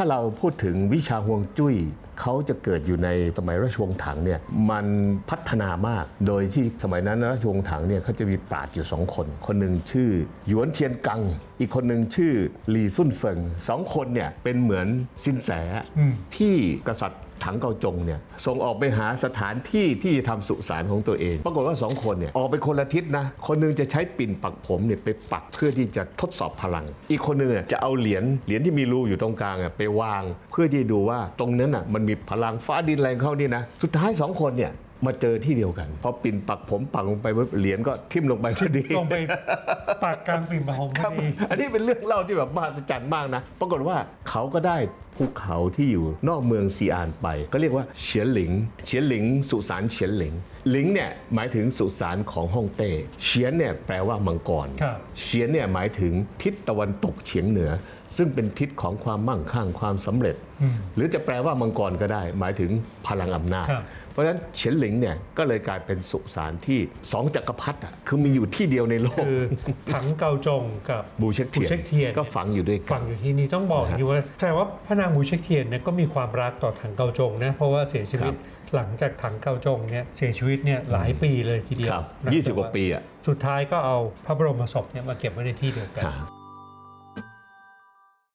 ถ้าเราพูดถึงวิชาฮวงจุ้ยเขาจะเกิดอยู่ในสมัยราชวงศ์ถังเนี่ยมันพัฒนามาก โดยที่สมัยนั้นราชวงศ์ถังเนี่ยเขาจะมีปราชญ์อยู่สองคน คนหนึ่งชื่อ หยวนเทียนกัง อีกคนหนึ่งชื่อหลีซุ่นเฟิงสองคนเนี่ยเป็นเหมือนสินแสที่กษัตริย์ถังเกาจงเนี่ยส่งออกไปหาสถานที่ที่จะทำสุสานของตัวเอง ปรากฏว่าสองคนเนี่ยออกไปคนละทิศนะ คนหนึงจะใช้ปิ่นปักผมเนี่ยไปปักเพื่อที่จะทดสอบพลัง อีกคนหนึงอะจะเอาเหรียญเหรียญที่มีรูอยู่ตรงกลางอะไปวาง เพื่อที่จะดูว่าตรงนั้นอะมันมีพลังฟ้าดินแรงเข้านี่นะ สุดท้ายสองคนเนี่ย มาเจอที่เดียวกันพอปิ่นปักผมปักลงไปปุ๊บเหรียญก็ทิ่มลงไปพอดีลงไปปากกลางปิ่นปมพคอรับดีอันนี้เป็นเรื่องเล่าที่แบบมหัศจรรย์มากนะปรากฏว่าเขาก็ได้ภูเขาที่อยู่นอกเมืองซีอานไป ก็เรียกว่าเฉียนหลิงเฉียนหลิง สุสานเฉียนหลิงหลิงเนี่ยหมายถึงสุสานของฮ่องเต้เฉียนเนี่ยแปลว่ามังกรครับเฉียนเนี่ยหมายถึงทิศตะวันตกเฉียงเหนือ ซึ่งเป็นทิศของความมั่งคั่งความสำเร็จ หรือจะแปลว่ามังกรก็ได้ หมายถึงพลังอำนาจค รับเพราะฉะนั้นเฉียนหลิงเนี่ยก็เลยกลายเป็นสุสานที่สองจักรพรรดิอะคือมีอยู่ที่เดียวในโลกคือถังเกาจงกับบูเช็คเทียนบูเช็คเทียนก็ฝังอยู่ด้วยกัฝันงอยู่ที่นี่ต้องบอกอย่างนี้ว่าแต่ว่าพระนางบูเช็คเทียนเนี่ยก็มีความรักต่อถังเกาจงนะเพราะว่าเสียชีวิตครับหลังจากถังเกาจงเนี่ยเสียชีวิตเนี่ยหลายปีเลยทีเดียวครับนะยี่สิบแต่กว่าปีอะสุดท้ายก็เอาพระบรมศพเนี่ยมาเก็บไว้ในที่เดียวกันครับ